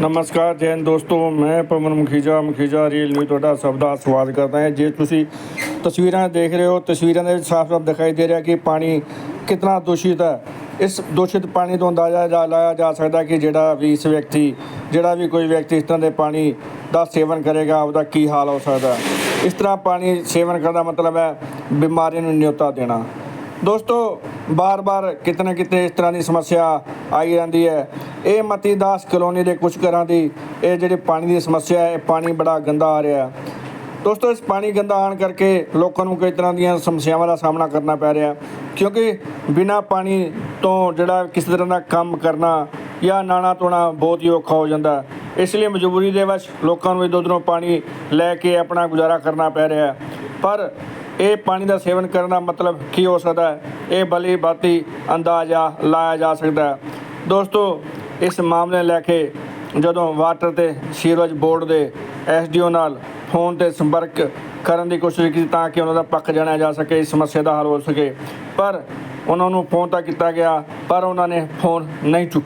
ਨਮਸਕਾਰ ਜੈਨ ਦੋਸਤੋ, ਮੈਂ ਪਵਨ ਮੁਖੀਜਾ ਮੁਖੀਜਾ ਰੀਲ ਨਿਊਜ਼ ਤੁਹਾਡਾ ਸਭ ਦਾ ਸਵਾਗਤ ਕਰਦਾ ਹਾਂ। ਜੇ ਤੁਸੀਂ ਤਸਵੀਰਾਂ ਦੇਖ ਰਹੇ ਹੋ, ਤਸਵੀਰਾਂ ਦੇ ਵਿੱਚ ਸਾਫ਼-ਸਾਫ਼ ਦਿਖਾਈ ਦੇ ਰਿਹਾ ਕਿ ਪਾਣੀ ਕਿੰਨਾ ਦੂਸ਼ਿਤ ਹੈ। ਇਸ ਦੂਸ਼ਿਤ ਪਾਣੀ ਤੋਂ ਅੰਦਾਜ਼ਾ ਲਾਇਆ ਜਾ ਸਕਦਾ ਕਿ ਜਿਹੜਾ ਵੀ ਇਸ ਵਿਅਕਤੀ, ਜਿਹੜਾ ਵੀ ਕੋਈ ਵਿਅਕਤੀ ਇਸ ਤਰ੍ਹਾਂ ਦੇ ਪਾਣੀ ਦਾ ਸੇਵਨ ਕਰੇਗਾ ਉਹਦਾ ਕੀ ਹਾਲ ਹੋ ਸਕਦਾ ਇਸ ਤਰ੍ਹਾਂ ਪਾਣੀ ਸੇਵਨ ਕਰਨ ਦਾ ਮਤਲਬ ਹੈ ਬਿਮਾਰੀ ਨੂੰ ਨਿਯੋਤਾ ਦੇਣਾ। ਦੋਸਤੋ, ਬਾਰ-ਬਾਰ ਕਿਤੇ ਨਾ ਕਿਤੇ ਇਸ ਤਰ੍ਹਾਂ ਦੀ ਸਮੱਸਿਆ ਆਈ ਜਾਂਦੀ ਹੈ। ਇਹ ਮਤੀ ਦਾਸ ਕਲੋਨੀ ਦੇ ਕੁਝ ਘਰਾਂ ਦੀ ਇਹ ਜਿਹੜੀ ਪਾਣੀ ਦੀ ਸਮੱਸਿਆ ਹੈ, ਇਹ ਪਾਣੀ ਬੜਾ ਗੰਦਾ ਆ ਰਿਹਾ। ਦੋਸਤੋ, ਇਸ ਪਾਣੀ ਗੰਦਾ ਆਉਣ ਕਰਕੇ ਲੋਕਾਂ ਨੂੰ ਕਈ ਤਰ੍ਹਾਂ ਦੀਆਂ ਸਮੱਸਿਆਵਾਂ ਦਾ ਸਾਹਮਣਾ ਕਰਨਾ ਪੈ ਰਿਹਾ। ਕਿਉਂਕਿ ਬਿਨਾ ਪਾਣੀ ਤੋਂ ਜਿਹੜਾ ਕਿਸੇ ਤਰ੍ਹਾਂ ਦਾ ਕੰਮ ਕਰਨਾ ਜਾਂ ਨਾਣਾ ਧੋਣਾ ਬਹੁਤ ਹੀ ਔਖਾ ਹੋ ਜਾਂਦਾ। ਇਸ ਲਈ ਮਜਬੂਰੀ ਦੇ ਵਿੱਚ ਲੋਕਾਂ ਨੂੰ ਇਧਰੋਂ ਉਧਰੋਂ ਪਾਣੀ ਲੈ ਕੇ ਆਪਣਾ ਗੁਜ਼ਾਰਾ ਕਰਨਾ ਪੈ ਰਿਹਾ। ਪਰ ਇਹ ਪਾਣੀ ਦਾ ਸੇਵਨ ਕਰਨ ਦਾ ਮਤਲਬ ਕੀ ਹੋ ਸਕਦਾ ਹੈ? ਇਹ ਭਲੀ ਬਾਤੀ ਅੰਦਾਜ਼ਾ ਲਾਇਆ ਜਾ ਸਕਦਾ ਹੈ। ਦੋਸਤੋ ਇਸ ਮਾਮਲੇ ਲੈ ਕੇ ਜਦੋਂ ਵਾਟਰ ਤੇ ਸੀਵਰੇਜ ਬੋਰਡ ਦੇ ਐਸਡੀਓ ਨਾਲ ਫੋਨ ਤੇ ਸੰਪਰਕ ਕਰਨ ਦੀ ਕੋਸ਼ਿਸ਼ ਕੀਤੀ ਤਾਂ ਕਿ ਉਹਨਾਂ ਦਾ ਪੱਖ ਜਾਣਿਆ ਜਾ ਸਕੇ, ਇਸ ਸਮੱਸਿਆ ਦਾ ਹੱਲ ਹੋ ਸਕੇ। ਪਰ ਉਹਨਾਂ ਨੂੰ ਫੋਨ ਤਾਂ ਕੀਤਾ ਗਿਆ, ਪਰ ਉਹਨਾਂ ਨੇ ਫੋਨ ਨਹੀਂ ਚੁੱਕਿਆ।